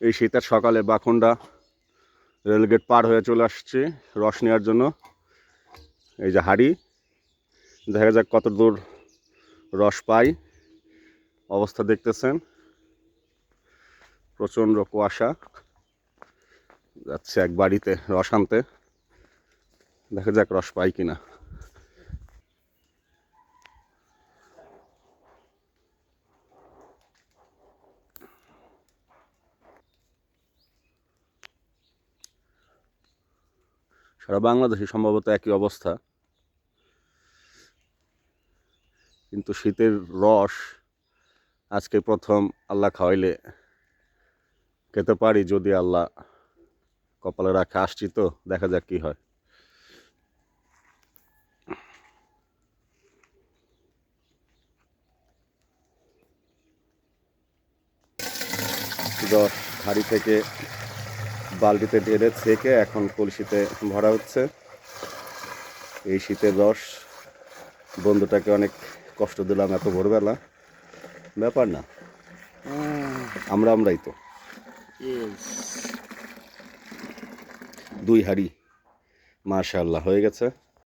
এই শীতের সকালে বাখুন্ডা রেলগেট পার হয়ে চলে আসছি রস নেওয়ার জন্য। এই যে হাড়ি, দেখা যাক কত দূর রস পাই। অবস্থা দেখতেছেন, প্রচণ্ড কুয়াশা। যাচ্ছে এক বাড়িতে রস আনতে। দেখা যাক রস পাই কিনা। সারা বাংলাদেশে সম্ভবত একই অবস্থা। কিন্তু শীতের রস আজকে প্রথম আল্লাহ খাওয়াইলে খেতে পারি যদি আল্লাহ কপালে রাখে। আসছি তো, দেখা যাক কি হয়। রস থেকে বালতিতে ঢেলে থেকে এখন কলসিতে ভরা হচ্ছে। এই শীতের রস বন্ধুটাকে অনেক কষ্ট দিলাম এত ভোরবেলা। ব্যাপার না। আমরা আমরাই তো। দুই হাড়ি। মাশাল্লাহ হয়ে গেছে।